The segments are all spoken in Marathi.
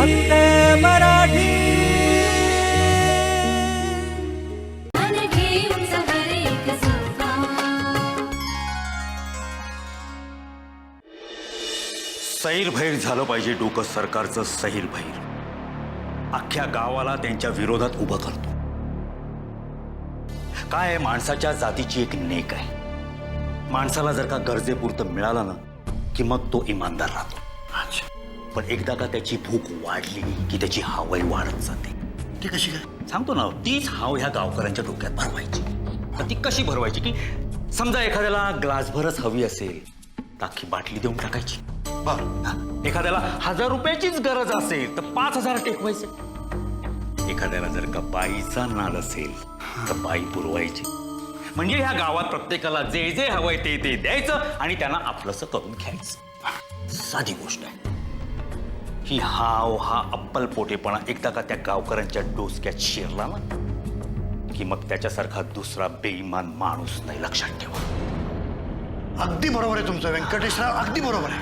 फक्त मराठी. सैरभैर झालं पाहिजे डोकं सरकारचं सैरभैर अख्ख्या गावाला त्यांच्या विरोधात उभं करतो. काय माणसाच्या जातीची एक नेक आहे. माणसाला जर का गरजेपुरतं मिळालं ना की मग तो इमानदार राहतो. पण एकदा का त्याची भूक वाढली की त्याची हावई वाढत जाते. ती कशी काय? सांगतो ना तीच हाव ह्या गावकऱ्यांच्या डोक्यात भरवायची. तर ती कशी भरवायची की समजा एखाद्याला ग्लासभरच हवी असेल तर अख्खी बाटली देऊन टाकायची. बर. एखाद्याला हजार रुपयाचीच गरज असेल तर पाच हजार टेकवायचे. एखाद्याला जर का बाईचा नाद असेल तर बाई पुरवायची. म्हणजे ह्या गावात प्रत्येकाला जे जे हवंय ते ते द्यायचं आणि त्यांना आपलंसं करून घ्यायचं. साधी गोष्ट आहे. ही हाव हा अप्पल पोटेपणा एकदा का त्या गावकऱ्यांच्या डोसक्यात शिरला ना की मग त्याच्यासारखा दुसरा बेईमान माणूस नाही लक्षात ठेवा. अगदी बरोबर आहे तुमचं व्यंकटेशराव अगदी बरोबर आहे.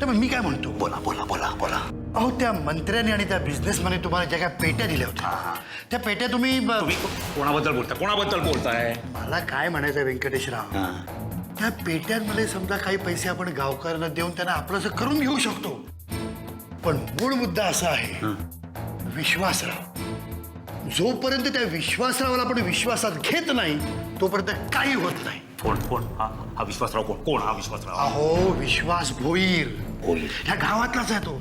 तर मग मी काय म्हणतो? बोला बोला बोला बोला. अहो त्या मंत्र्याने आणि त्या बिझनेसमॅने तुम्हाला ज्या काय पेट्या दिल्या होत्या. त्या पेट्या तुम्ही ब- तुम्ही कोणाबद्दल बोलता? कोणाबद्दल बोलताय? मला काय म्हणायचं आहे व्यंकटेशराव. त्या पेट्यांमध्ये समजा काही पैसे आपण गावकऱ्यांना देऊन त्यांना आपलंसं करून घेऊ शकतो. पण मूळ मुद्दा असा आहे. विश्वासराव. जोपर्यंत त्या विश्वासरावाला आपण विश्वासात घेत नाही तोपर्यंत काही होत नाही. कोण कोण? हा हा विश्वासराव कोण? कोण हा विश्वासराव? अहो विश्वास भोईर भोईर. ह्या गावातलाच आहे तो.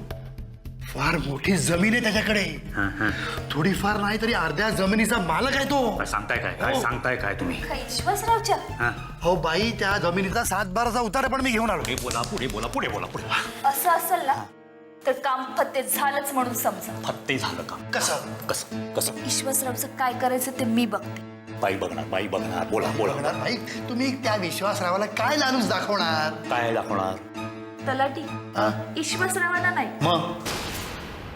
फार मोठी जमीन आहे त्याच्याकडे. थोडीफार नाही तरी अर्ध्या जमिनीचा मालक आहे तो. काय सांगताय काय? काय हो. सांगताय काय तुम्ही? विश्वासरावच्या. हा? हो बाई त्या जमिनीचा सात बाराचा उतारा पण मी घेऊन आलो. पुढे बोला पुढे बोला पुढे बोला पुढे. असं असेल ना तर काम फत्ते झालंच म्हणून समजा. फत्ते झालं का कसं? कसं? कसं? विश्वासरावचं काय करायचं ते मी बघते. बाई बघणार बाई बघणार. बोला बोला. बघणार बाई तुम्ही त्या विश्वासरावाला काय लालूच दाखवणार? काय दाखवणार? तलाठी. हा? विश्वासरावाला नाही. मग?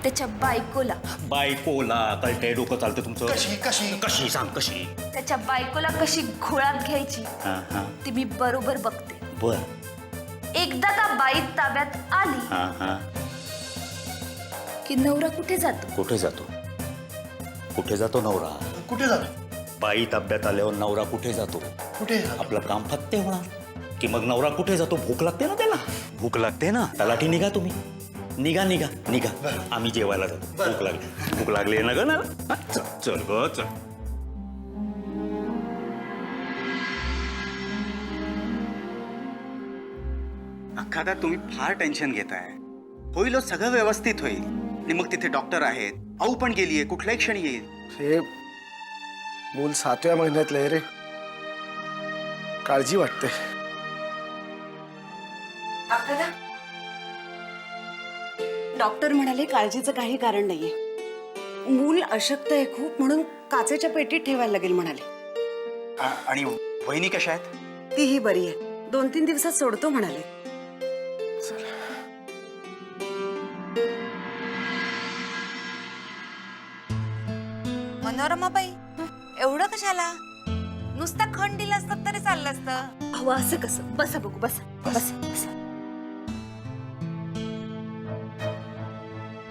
त्याच्या बायकोला. बायकोला. कळते डोकं चालतं तुमचं? कशी कशी? कशी सांग कशी? त्याच्या बायकोला कशी घोळात घ्यायची हा हा. ती मी बरोबर बघते. बर. एकदा का बाई ताब्यात आली हा हा. की नवरा कुठे जातो? कुठे जातो? कुठे जातो नवरा? कुठे जातो? बाई ताब्यात आल्यावर नवरा कुठे जातो? कुठे जातो? आपलं काम फत्ते होणार. की मग नवरा कुठे जातो? भूक लागते ना त्याला? भूक लागते ना? तलाठी निघा तुम्ही. निघा निघा निघा. बरं. आम्ही जेवायला जातो. भूक लागली. भूक लागली ना ग ना? चल चल ग चल. अखादा तुम्ही फार टेन्शन घेताय. होईल हो, सगळं व्यवस्थित होईल. आणि मग तिथे डॉक्टर आहेत. आऊ पण गेलीये कुठल्याही क्षणी येईल. हे मूल सातव्या महिन्यातलं आहे रे. काळजी वाटते. डॉक्टर म्हणाले काळजीचं काही कारण नाहीये. मूल अशक्त आहे खूप म्हणून काचेच्या पेटीत ठेवायला लागेल म्हणाले. आ- आणि वहिनी कशा आहेत? तीही बरी आहे. दोन तीन दिवसात सोडतो म्हणाले. मनोरमाबाई एवढं कशाला? नुसता खंड दिला असतात तरी चाललं असतं. अहो असं कसं? बसा बघू बसा बसा. बसा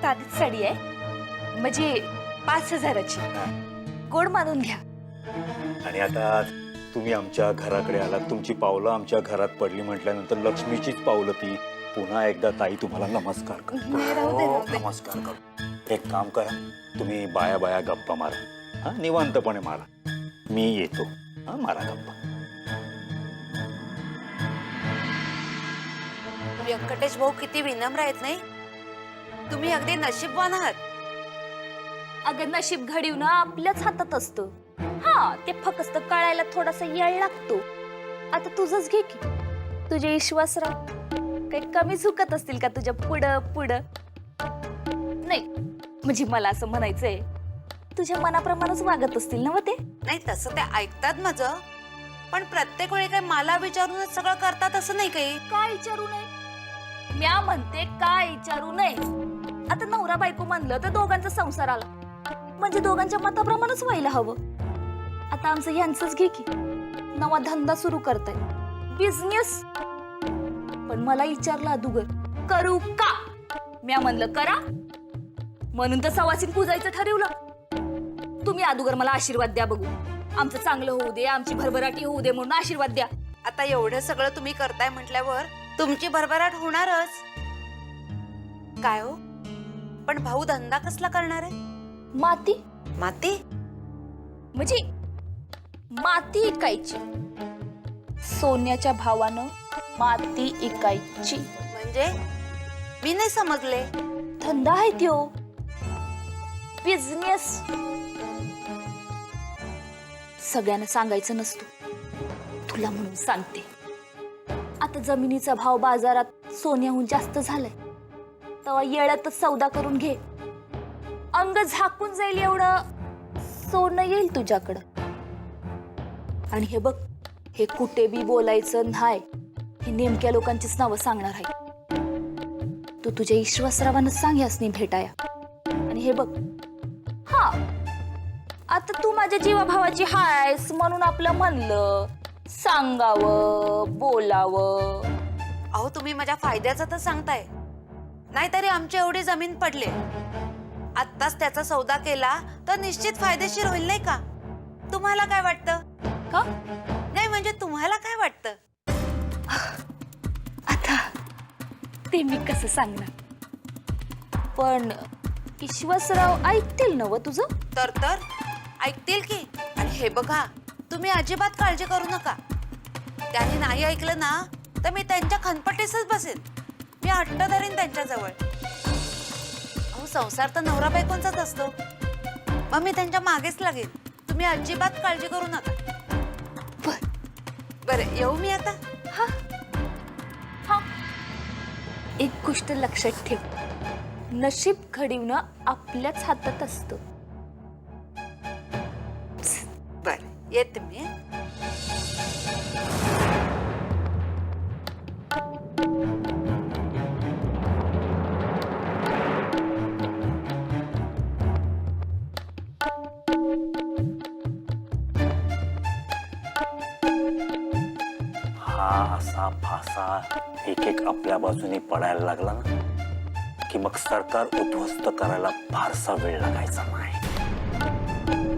साधीच साडी आहे. म्हणजे पाच हजाराची. गोड मानून घ्या. आणि आता तुम्ही आमच्या घराकडे आलात. तुमची पावलं आमच्या घरात पडली म्हटल्यानंतर लक्ष्मीचीच पावलं ती. पुन्हा एकदा ताई तुम्हाला नमस्कार करतो. नाही, राहू दे, हो. नमस्कार करतो. एक काम करा. तुम्ही बाया बाया गप्पा मारा. हा निवांतपणे मारा. मी येतो. हा मारा गप्पा. व्यंकटेश भाऊ किती विनम्र आहेत नाही? तुम्ही अगदी नशीबवान आहात. अगं नशीब घडीव ना आपल्याच हातात असतं. हा ते फक्त कळायला थोडासा येळ लागतो. आता तुझंच घे की. तुझे विश्वासराव काही कमी झुकत असतील का तुझ्या पुढं पुढं? म्हणजे मला असं म्हणायचंय. तुझ्या मनाप्रमाणेच वागत असतील ना ते? नाही तसं ते ऐकतात माझं. पण प्रत्येक वेळी काय मला विचारूनच सगळं करतात असं नाही काही. काय विचारू नये? म्या म्हणते काय विचारू नये? आता नवरा बायको म्हणलं तर दोघांचा संसार आला. म्हणजे दोघांच्या मताप्रमाणेच व्हायला हवं. आता आमचं यांचंच घे की. नवा धंदा सुरू करताय. बिझनेस पण मला विचारलं अदुगर करू का? म्या म्हणलं करा. म्हणून तर सवासीन पूजायचं ठरवलं. तुम्ही अगोदर मला आशीर्वाद द्या बघू. आमचं चांगलं होऊ दे आमची भरभराटी होऊ दे म्हणून आशीर्वाद द्या. आता एवढं सगळं तुम्ही करताय म्हटल्यावर तुमची भरभराट होणारच. काय हो? पण भाऊ धंदा कसला करणार आहे? माती. माती? म्हणजे माती इकायची. सोन्याच्या भावानं माती इकायची. म्हणजे? मी नाही समजले. धंदा आहे त्यो. बिझनेस सगळ्यांना सांगायचं नसतो. तुला म्हणून सांगते. आता जमिनीचा भाव बाजारात सोन्याहून जास्त झालाय. तेव्हा येळ्यातच सौदा करून घे. अंग झाकून जाईल एवढं. सोनं येईल तुझ्याकडं. आणि हे बघ हे कुठे बी बोलायचं नाही. हे नेमक्या लोकांचीच नावं सांगणार आहे. तू तुझ्या ईश्वासरावानं सांग यासनी भेटाया. आणि हे बघ हा. आता तू माझ्या जीवाभावाची हायस म्हणून आपलं म्हणलं. सांगावं बोलावं. अहो तुम्ही माझ्या फायद्याचं तर सांगताय. नाहीतरी आमची एवढी जमीन पडले. आत्ताच त्याचा सौदा केला तर निश्चित फायदेशीर होईल नाही का? तुम्हाला काय वाटतं? का? नाही म्हणजे तुम्हाला काय वाटतं? आता ते मी कसं सांगणार? पण ईश्वसराव ऐकतील ना व तुझं? तर तर. ऐकतील की. आणि हे बघा तुम्ही अजिबात काळजी करू नका. त्यांनी नाही ऐकलं ना तर मी त्यांच्या खनपटीसच बसेन. मी हट्ट धरीन त्यांच्याजवळ. अहो संसार तर नवरा बायकोंचाच असतो. मग मी त्यांच्या मागेच लागेन. तुम्ही अजिबात काळजी करू नका. बर. बरं येऊ मी आता? हा. एक गोष्ट लक्षात ठेव. नशीब घडवणं आपल्याच हातात असतं. बरं येते मी हा. असा फासा एक एक आपल्या बाजूने पडायला लागला ना. की मग सरकार उद्ध्वस्त करायला फारसा वेळ लागायचा नाही.